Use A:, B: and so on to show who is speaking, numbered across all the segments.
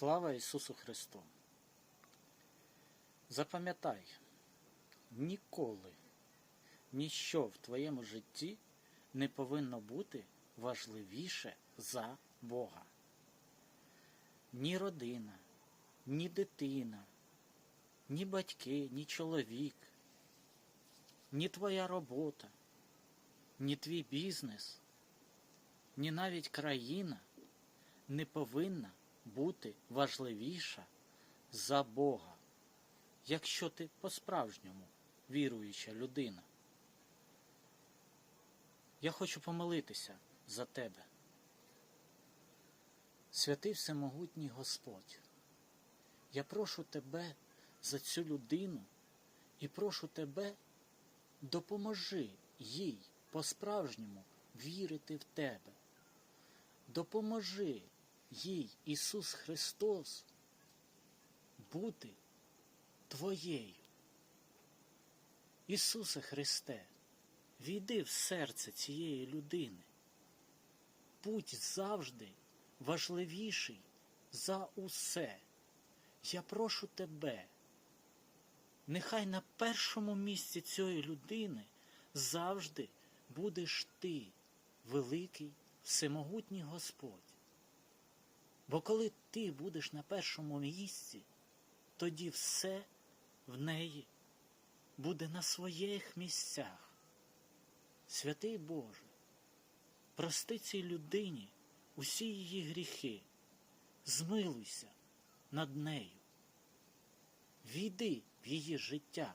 A: Слава Ісусу Христу! Запам'ятай, ніколи ніщо в твоєму житті не повинно бути важливіше за Бога. Ні родина, ні дитина, ні батьки, ні чоловік, ні твоя робота, ні твій бізнес, ні навіть країна не повинна бути важливіша за Бога, якщо ти по-справжньому віруюча людина. Я хочу помолитися за тебе. Святий Всемогутній Господь, я прошу тебе за цю людину і прошу тебе, допоможи їй по-справжньому вірити в тебе. Допоможи їй, Ісус Христос, бути Твоєю. Ісусе Христе, війди в серце цієї людини. Будь завжди важливіший за усе. Я прошу тебе. Нехай на першому місці цієї людини завжди будеш ти, великий, всемогутній Господь. Бо коли ти будеш на першому місці, тоді все в неї буде на своїх місцях. Святий Боже, прости цій людині усі її гріхи, змилуйся над нею. Війди в її життя,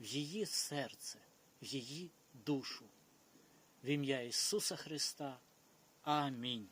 A: в її серце, в її душу. В ім'я Ісуса Христа. Амінь.